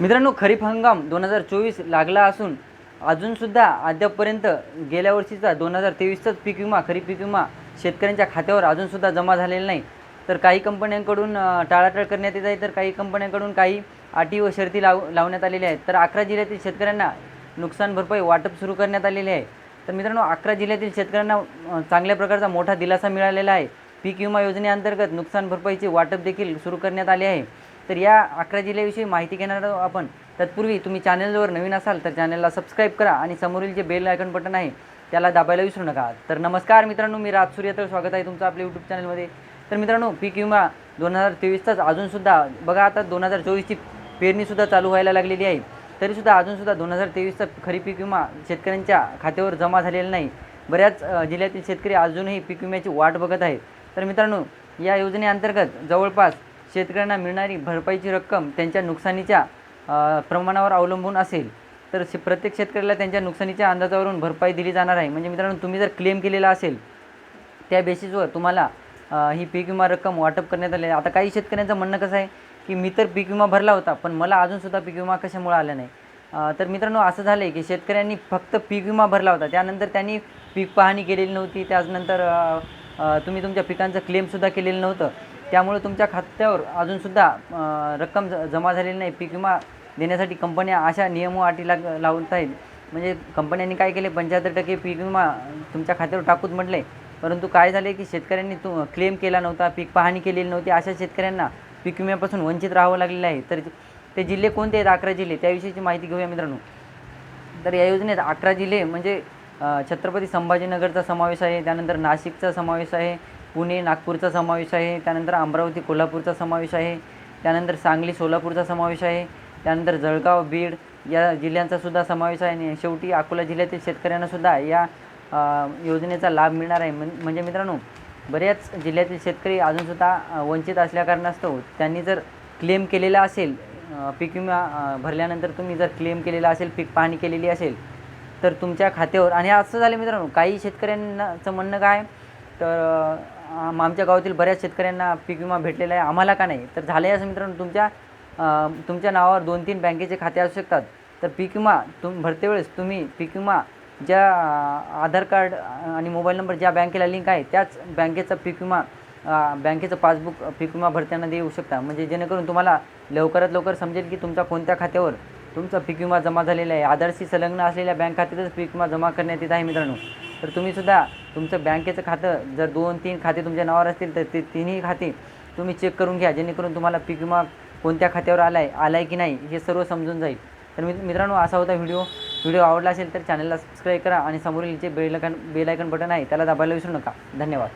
मित्रांनो खरीप हंगाम दोन हजार चोवीस लागला असून अजूनसुद्धा अद्यापपर्यंत गेल्या वर्षीचा दोन हजार तेवीसचाच पीक विमा खरीप पीक विमा शेतकऱ्यांच्या खात्यावर अजूनसुद्धा जमा झालेला नाही. तर काही कंपन्यांकडून टाळाटाळ करण्यात येत आहे तर काही कंपन्यांकडून काही अटी व शर्ती लाव लावण्यात आलेल्या आहेत. तर अकरा जिल्ह्यातील शेतकऱ्यांना नुकसान भरपाई वाटप सुरू करण्यात आलेले आहे. तर मित्रांनो अकरा जिल्ह्यातील शेतकऱ्यांना चांगल्या प्रकारचा मोठा दिलासा मिळालेला आहे. पीक विमा योजनेअंतर्गत नुकसान भरपाईचे वाटप देखील सुरू करण्यात आले आहे. तर या अकरा जिल्ह्याविषयी माहिती घेणार आहोत आपण. तत्पूर्वी तुम्ही चॅनलवर नवीन असाल तर चॅनलला सबस्क्राईब करा आणि समोरील जे बेल आयकन बटन आहे त्याला दाबायला विसरू नका. तर नमस्कार मित्रांनो मी राज सूर्य तर स्वागत आहे तुमचं आपल्या यूट्यूब चॅनलमध्ये तर मित्रांनो पीक विमा दोन हजार तेवीसचाच अजूनसुद्धा बघा आता दोन हजार चोवीसची पेरणीसुद्धा चालू व्हायला लागलेली आहे. तरीसुद्धा अजूनसुद्धा दोन हजार तेवीसचा खरीप पीक विमा शेतकऱ्यांच्या खात्यावर जमा झालेला नाही. बऱ्याच जिल्ह्यातील शेतकरी अजूनही पीक विम्याची वाट बघत आहे तर मित्रांनो या योजनेअंतर्गत जवळपास शेतकऱ्यांना मिळणारी भरपाईची रक्कम त्यांच्या नुकसानीच्या प्रमाणावर अवलंबून असेल तर शे प्रत्येक शेतकऱ्याला त्यांच्या नुकसानीच्या अंदाजावरून भरपाई दिली जाणार आहे. म्हणजे मित्रांनो तुम्ही जर क्लेम केलेला असेल त्या बेसिसवर तुम्हाला ही पीक विमा रक्कम वाटप करण्यात आली आता काही शेतकऱ्यांचं म्हणणं कसं आहे की मी तर पीक विमा भरला होता पण मला अजूनसुद्धा पीक विमा कशामुळे आला नाही? तर मित्रांनो असं झालं आहे की शेतकऱ्यांनी फक्त पीक विमा भरला होता. त्यानंतर त्यांनी पीक पाहणी केलेली नव्हती. त्यानंतर तुम्ही तुमच्या पिकांचं क्लेमसुद्धा केलेलं नव्हतं. त्यामुळे तुमच्या खात्यावर अजूनसुद्धा रक्कम ज जमा झालेली नाही. पीक विमा देण्यासाठी कंपन्या अशा नियम व अटी लाग लावत आहेत. म्हणजे कंपन्यांनी काय केले? पंच्याहत्तर टक्के पीक विमा तुमच्या खात्यावर टाकूच म्हटले. परंतु काय झाले की शेतकऱ्यांनी तू क्लेम केला नव्हता पीक पाहणी केलेली नव्हती. अशा शेतकऱ्यांना पीक विम्यापासून वंचित राहावं लागलेलं आहे. तर ते जिल्हे कोणते आहेत? अकरा जिल्हे. त्याविषयीची माहिती घेऊया मित्रांनो. तर या योजनेत अकरा जिल्हे म्हणजे छत्रपती संभाजीनगरचा समावेश आहे. त्यानंतर नाशिकचा समावेश आहे. पुणे नागपूरचा समावेश आहे. त्यानंतर अमरावती कोल्हापूरचा समावेश आहे. त्यानंतर सांगली सोलापूरचा समावेश आहे. त्यानंतर जळगाव बीड या जिल्ह्यांचा सुद्धा समावेश आहे. आणि शेवटी अकोला जिल्ह्यातील शेतकऱ्यांनासुद्धा या योजनेचा लाभ मिळणार आहे. म्हण म्हणजे मित्रांनो बऱ्याच जिल्ह्यातील शेतकरी अजूनसुद्धा वंचित असल्याकारणास्तव त्यांनी जर क्लेम केलेला असेल पीक विमा भरल्यानंतर तुम्ही जर क्लेम केलेला असेल पीक पाहणी केलेली असेल तर तुमच्या खात्यावर आणि असं झालं मित्रांनो काही शेतकऱ्यांनाचं म्हणणं काय? तर आमच्या गावातील बऱ्याच शेतकऱ्यांना पीक विमा भेटलेला आहे. आम्हाला का नाही? तर झालं आहे असं मित्रांनो तुमच्या तुमच्या नावावर दोन तीन बँकेचे खाते असू शकतात. तर पीक विमा तुम भरते वेळेस तुम्ही पीक विमा ज्या आधार कार्ड आणि मोबाईल नंबर ज्या बँकेला लिंक आहे त्याच बँकेचा पीक विमा बँकेचं पासबुक पीक विमा भरताना देऊ शकता. म्हणजे जेणेकरून तुम्हाला लवकरात लवकर समजेल की तुमच्या कोणत्या खात्यावर तुमचा पीक विमा जमा झालेला आहे. आधारशी संलग्न असलेल्या बँक खात्यातच पीक विमा जमा करण्यात येत आहे मित्रांनो. तर तुम्हीसुद्धा तुमचं बँकेचं खातं जर दोन तीन खाते तुमच्या नावावर असतील तर ते तिन्ही खाते तुम्ही चेक करून घ्या जेणेकरून तुम्हाला पीक विमा कोणत्या खात्यावर आला आहे आला आहे की नाही हे सर्व समजून जाईल. तर मित्र मित्रांनो असा होता व्हिडिओ. व्हिडिओ आवडला असेल तर चॅनलला सबस्क्राईब करा आणि समोरील जे बेलायकन बेलायकन बटन आहे त्याला दाबायला विसरू नका. धन्यवाद.